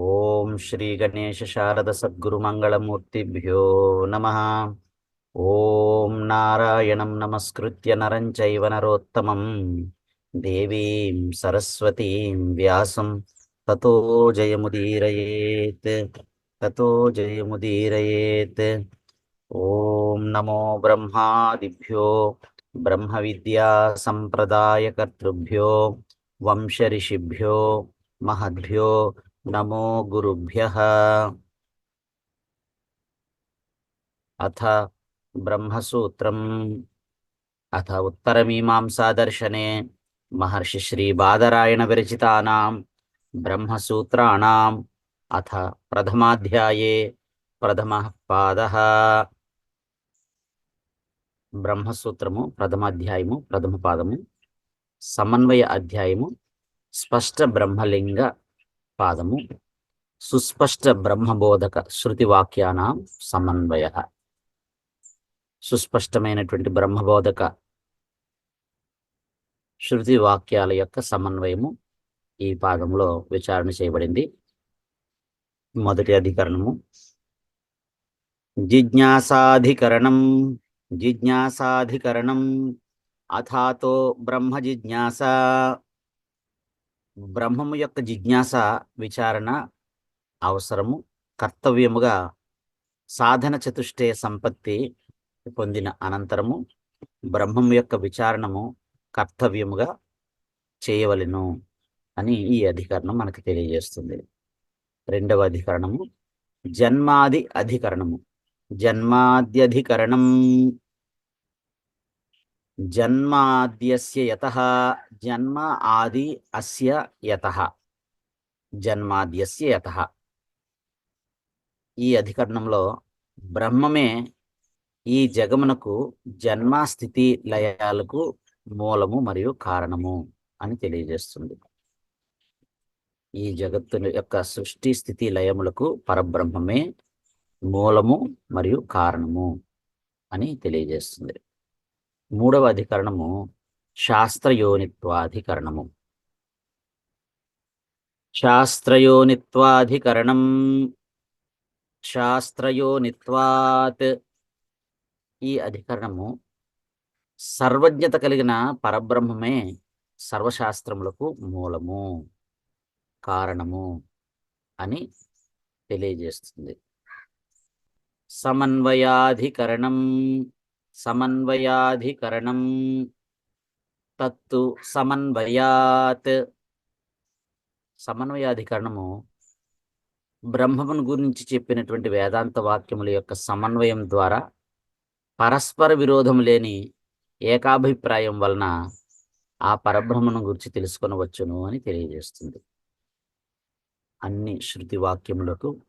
ఓం శ్రీ గణేష శారద సద్గురు మంగళమూర్తిభ్యో నమ. ఓం నారాయణం నమస్కృత్య నరం చైవ నరోత్తమం. దేవీం సరస్వతీం వ్యాసం. తతో జయముదీరయేత్ తతో జయముదీరయేత్. ఓం నమో బ్రహ్మాదిభ్యో బ్రహ్మ విద్యా సంప్రదాయకర్తృభ్యో వంశ ఋషిభ్యో మహద్భ్యో నమో గురుభ్య. అథ బ్రహ్మసూత్రం. అథ ఉత్తరమీమాంసాదర్శనే. మహర్షి శ్రీ బాదరాయణ విరచితానాం. బ్రహ్మసూత్రాణం. అథ ప్రథమాధ్యాయే. ప్రథమ పాద. బ్రహ్మసూత్రము ప్రథమాధ్యాయము ప్రథమ పాదము. సమన్వయ అధ్యాయము. స్పష్ట బ్రహ్మలింగ పాదము. సుస్పష్ట బ్రహ్మబోధక శృతి వాక్యానాం సమన్వయ. సుస్పష్టమైనటువంటి బ్రహ్మబోధక శృతి వాక్యాల యొక్క సమన్వయము ఈ పాదంలో విచారణ చేయబడింది. మొదటి అధికరణము. జిజ్ఞాసాధికరణం జిజ్ఞాసాధికరణం అథాతో బ్రహ్మ జిజ్ఞాస. బ్రహ్మము యొక్క జిజ్ఞాస విచారణ అవసరము. కర్తవ్యముగా సాధన చతుష్టయ సంపత్తి పొందిన అనంతరము బ్రహ్మము యొక్క విచారణము కర్తవ్యముగా చేయవలెను అని ఈ అధికరణం మనకు తెలియజేస్తుంది. రెండవ అధికరణము జన్మాది అధికరణము. జన్మాద్యధికరణం జన్మాద్యస్య యత జన్మ ఆది అస్య యత జన్మాద్యస్య యత. ఈ అధికరణంలో బ్రహ్మమే ఈ జగమునకు జన్మ స్థితి లయాలకు మూలము మరియు కారణము అని తెలియజేస్తుంది. ఈ జగత్తు యొక్క సృష్టి స్థితి లయములకు పరబ్రహ్మమే మూలము మరియు కారణము అని తెలియజేస్తుంది. మూడవ అధికరణము శాస్త్రయోనిత్వాధికరణము. శాస్త్రయోనిత్వాధికరణం శాస్త్రయోనిత్వాత్ ఈ అధికరణము సర్వజ్ఞత కలిగిన పరబ్రహ్మమే సర్వశాస్త్రములకు మూలము కారణము అని తెలియజేస్తుంది. సమన్వయాధికరణం సమన్వయాధికరణం. తత్తు సమన్వయాత్. సమన్వయాధికరణము బ్రహ్మమును గురించి చెప్పినటువంటి వేదాంత వాక్యముల యొక్క సమన్వయం ద్వారా పరస్పర విరోధం లేని ఏకాభిప్రాయం వలన ఆ పరబ్రహ్మను గురించి తెలుసుకొనవచ్చును అని తెలియజేస్తుంది. అన్ని శృతి వాక్యములకు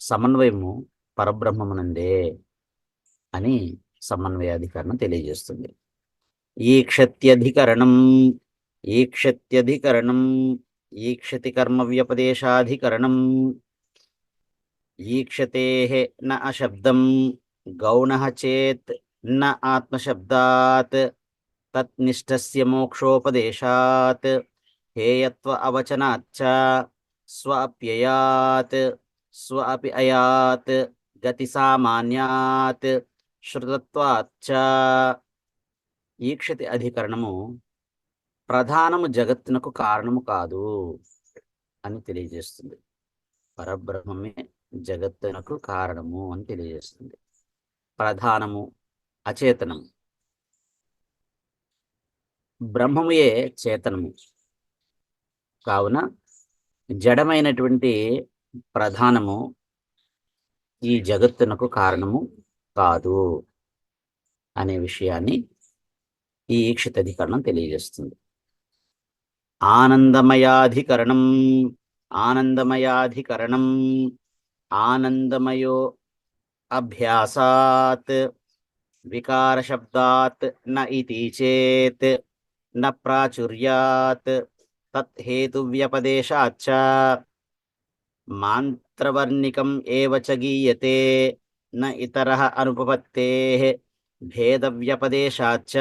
సమన్వయము పరబ్రహ్మమునందే. అని సమన్వయాధికరణం తెలియజేస్తుంది. ఈక్షత్యధికరణం ఈక్షత్యధికరణం ఈక్షతి కర్మ వ్యపదేశాధికరణం ఈక్షతే న అశబ్దం గౌణ చేత్ న ఆత్మశబ్దాత్ తత్నిష్టస్య మోక్షోపదేశాత్ హేయత్వ అవచనాచ్చ స్వాప్యయాత్ స్వ అపి అయాత్ గతి సామాన్యాత్ శృతత్వాచ్చ ఈక్షతి అధికరణము ప్రధానము జగత్తునకు కారణము కాదు అని తెలియజేస్తుంది. పరబ్రహ్మమే జగత్తునకు కారణము అని తెలియజేస్తుంది. ప్రధానము అచేతనము. బ్రహ్మముయే చేతనము. కావున జడమైనటువంటి ప్రధానము ఈ జగత్తునకు కారణము కాదు అనే విషయాన్ని ఈ ఈక్షితధికరణం తెలియజేస్తుంది. ఆనందమయాధికరణం ఆనందమయాధికరణం ఆనందమయో అభ్యాసాత్ వికారశబ్దాత్ న ఇతి చేత్ న ప్రాచుర్యాత్ తత్ హేతువ్యపదేశాచ్చ మాంత్రవర్ణికం ఏవ చ గీయతే న ఇతరః అనుపపత్తేః భేదవ్యపదేశాచ్చ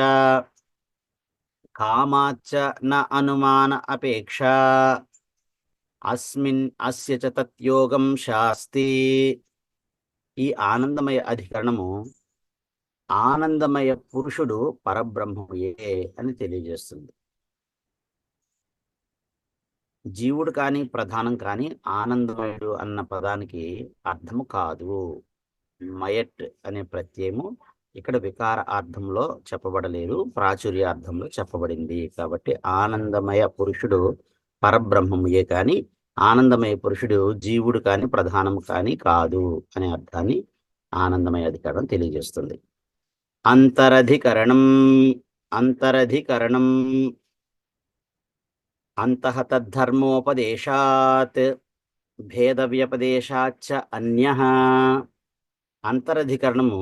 కామాచ్చ న అనుమాన అపేక్ష అస్మిన్ అస్య చ తత్యోగం శాస్తి. ఈ ఆనందమయ అధికరణము ఆనందమయ పురుషుడు పరబ్రహ్మయే అని తెలియజేస్తుంది. జీవుడు కానీ ప్రధానం కానీ ఆనందమయుడు అన్న పదానికి అర్థము కాదు. మయట్ అనే ప్రత్యయము ఇక్కడ వికార అర్థంలో చెప్పబడలేదు ప్రాచుర్య అర్థంలో చెప్పబడింది. కాబట్టి ఆనందమయ పురుషుడు పరబ్రహ్మముయే కానీ ఆనందమయ పురుషుడు జీవుడు కానీ ప్రధానము కానీ కాదు అనే అర్థాన్ని ఆనందమయ అధికారం తెలియజేస్తుంది. అంతరధికరణం అంతరధికరణం అంతఃతద్ధర్మోపదేశాత్ భేద వ్యపదేశాచ్చ అన్య అంతరధికరణము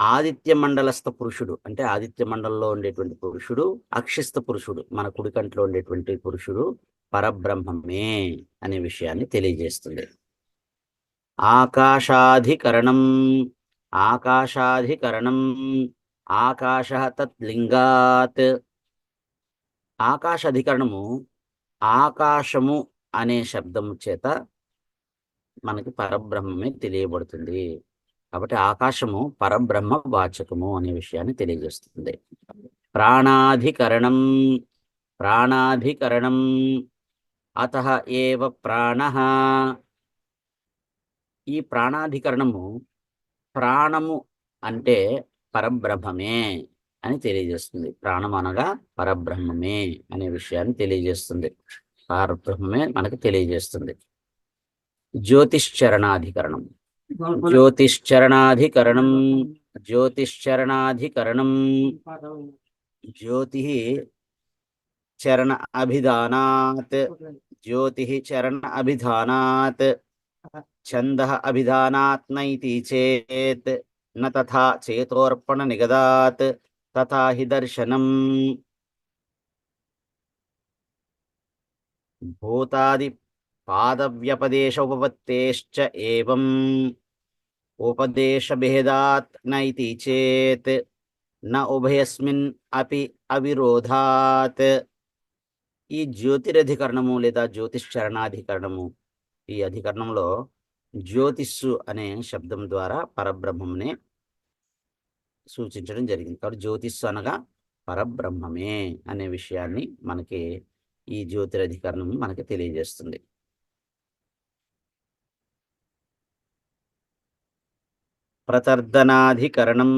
ఆదిత్య మండలస్థ పురుషుడు అంటే ఆదిత్య మండలంలో ఉండేటువంటి పురుషుడు అక్షిస్థ పురుషుడు మన కుడికంట్లో ఉండేటువంటి పురుషుడు పరబ్రహ్మమే అనే విషయాన్ని తెలియజేస్తుంది. ఆకాశాధికరణం ఆకాశాధికరణం ఆకాశ తత్లింగాత్ ఆకాశ అధికరణము ఆకాశము అనే శబ్దము చేత మనకి పరబ్రహ్మమే తెలియబడుతుంది. కాబట్టి ఆకాశము పరబ్రహ్మ వాచకము అనే విషయాన్ని తెలియజేస్తుంది. ప్రాణాధికరణం ప్రాణాధికరణం అత ఏవ ప్రాణ. ఈ ప్రాణాధికరణము ప్రాణము అంటే పరబ్రహ్మమే అని తెలియజేస్తుంది. ప్రాణం అనగా పరబ్రహ్మమే అనే విషయాన్ని తెలియజేస్తుంది. పరబ్రహ్మమే మనకు తెలియజేస్తుంది. ज्योतिश्चरणाधिकरण ज्योतिश्चरणाधिकरण ज्योतिश्चरणाधिकरण ज्योति चरण अभिधानात्। ज्योति चरण अभिधानात्। छंद अभिधानात् नैति चेत्। न तथा चेतोर्पण चेतोऽर्पणनिगदात्। तथा ही दर्शनम्। भूतादि పాదవ్యపదేశ ఉపపత్తేశ్చ ఏవం. ఉపదేశభేదాత్ నైతి చేత్. న ఉభయస్మిన్ అపి అవిరోధాత్. ఈ జ్యోతిరధికరణము లేదా జ్యోతిశ్చరణాధికరణము ఈ అధికరణంలో జ్యోతిస్సు అనే శబ్దం ద్వారా పరబ్రహ్మమునే సూచించడం జరిగింది. కాబట్టి జ్యోతిస్సు అనగా పరబ్రహ్మమే అనే విషయాన్ని మనకి ఈ జ్యోతిరధికరణము మనకి తెలియజేస్తుంది. ప్రతర్దనాధికరణం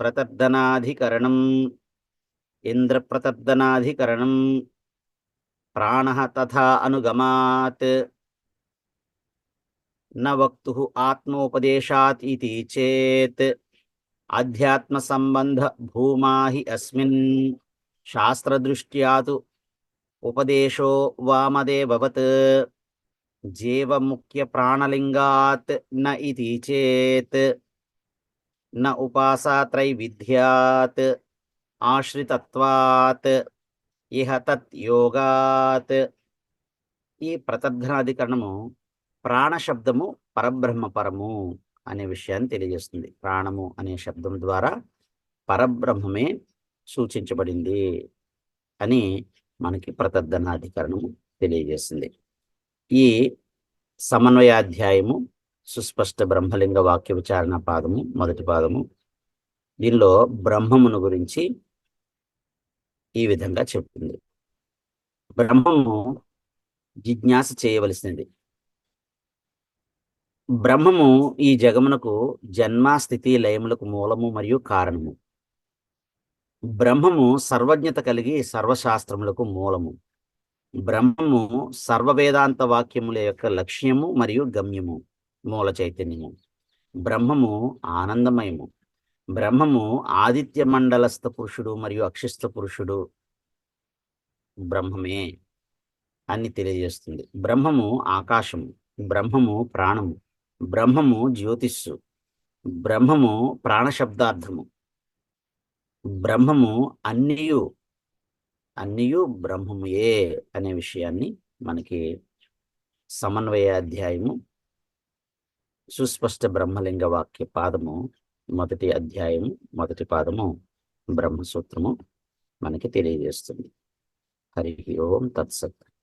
ప్రతర్దనాధికరణం ఇంద్రప్రతర్దనాధికరణం ప్రాణ తథా అనుగమాత్ న ఆత్మోపదేశాత్ ఇది చేత్ అధ్యాత్మ సంబంధ భూమా హి అస్మిన్ శాస్త్రదృష్ట్యా ఉపదేశో వామదేవత్ జీవముఖ్య ప్రాణలింగాత్ న ఇతి చేత్. న ఉపాసాత్రైవిధ్యాత్ ఆశ్రితత్వాత్ ఇహ తత్ యోగాత్. ఈ ప్రతర్ధనాధికరణము ప్రాణశబ్దము పరబ్రహ్మ పరము అనే విషయాన్ని తెలియజేస్తుంది. ప్రాణము అనే శబ్దం ద్వారా పరబ్రహ్మమే సూచించబడింది అని మనకి ప్రతర్ధనాధికరణము తెలియజేస్తుంది. ఈ సమన్వయాధ్యాయము సుస్పష్ట బ్రహ్మలింగ వాక్య విచారణ పాదము మొదటి పాదము. దీనిలో బ్రహ్మమును గురించి ఈ విధంగా చెప్తుంది. బ్రహ్మము జిజ్ఞాస చేయవలసినది. బ్రహ్మము ఈ జగమునకు జన్మ స్థితి లయములకు మూలము మరియు కారణము. బ్రహ్మము సర్వజ్ఞత కలిగి సర్వశాస్త్రములకు మూలము. బ్రహ్మము సర్వవేదాంత వాక్యముల యొక్క లక్ష్యము మరియు గమ్యము. మూల చైతన్యము. బ్రహ్మము ఆనందమయము. బ్రహ్మము ఆదిత్య మండలస్థ పురుషుడు మరియు అక్షిస్థ పురుషుడు బ్రహ్మమే అని తెలియజేస్తుంది. బ్రహ్మము ఆకాశము బ్రహ్మము ప్రాణము బ్రహ్మము జ్యోతిస్సు బ్రహ్మము ప్రాణశబ్దార్థము. బ్రహ్మము అన్నియు అన్నియు బ్రహ్మముయే అనే విషయాన్ని మనకి సమన్వయ అధ్యాయము సుస్పష్ట బ్రహ్మలింగ వాక్య పాదము మొదటి అధ్యాయము మొదటి పాదము బ్రహ్మసూత్రము మనకి తెలియజేస్తుంది. హరి ఓం తత్సత్.